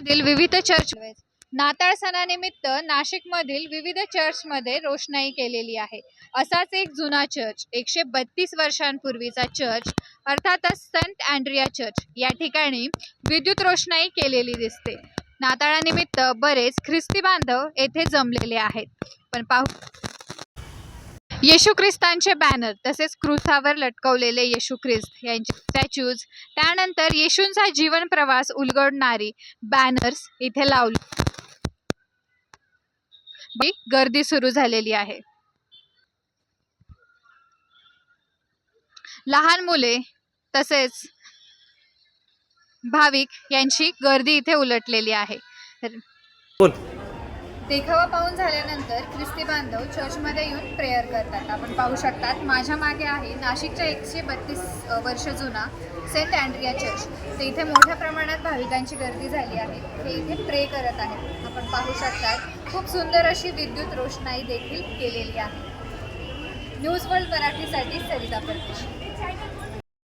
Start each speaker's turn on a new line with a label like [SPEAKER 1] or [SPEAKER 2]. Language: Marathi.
[SPEAKER 1] मधील विविध चर्च नाताळ सणानिमित्त नाशिकमधील विविध चर्चमध्ये रोषणाई केलेली आहे. असाच एक जुना चर्च एकशे बत्तीस वर्षांपूर्वीचा चर्च अर्थातच संत अँड्रिया चर्च या ठिकाणी विद्युत रोषणाई केलेली दिसते. नाताळानिमित्त बरेच ख्रिस्ती बांधव येथे जमलेले आहेत. पण पाहू येशू ख्रिस्तांचे बॅनर तसेच क्रुसावर लटकवलेले येशू ख्रिस्त यांचे स्टॅच्यूज त्यानंतर येशूंचा जीवन प्रवास उलगडणारी बॅनर्स इथे लावली. बी- गर्दी सुरू झालेली आहे. लहान मुले तसेच भाविक यांची गर्दी इथे उलटलेली आहे. देखावा पाहून झाल्यानंतर ख्रिस्ती बांधव चर्चमध्ये येऊन प्रेयर करतात. आपण पाहू शकतात माझ्या मागे आहे नाशिकच्या एकशे बत्तीस वर्ष जुना सेंट अँड्रिया चर्च. ते इथे मोठ्या प्रमाणात भाविकांची गर्दी झाली आहे. हे इथे प्रे करत आहेत. आपण पाहू शकतात खूप सुंदर अशी विद्युत रोषणाई देखील केलेली आहे. न्यूज वर्ल्ड मराठीसाठी सरिता परदेशी.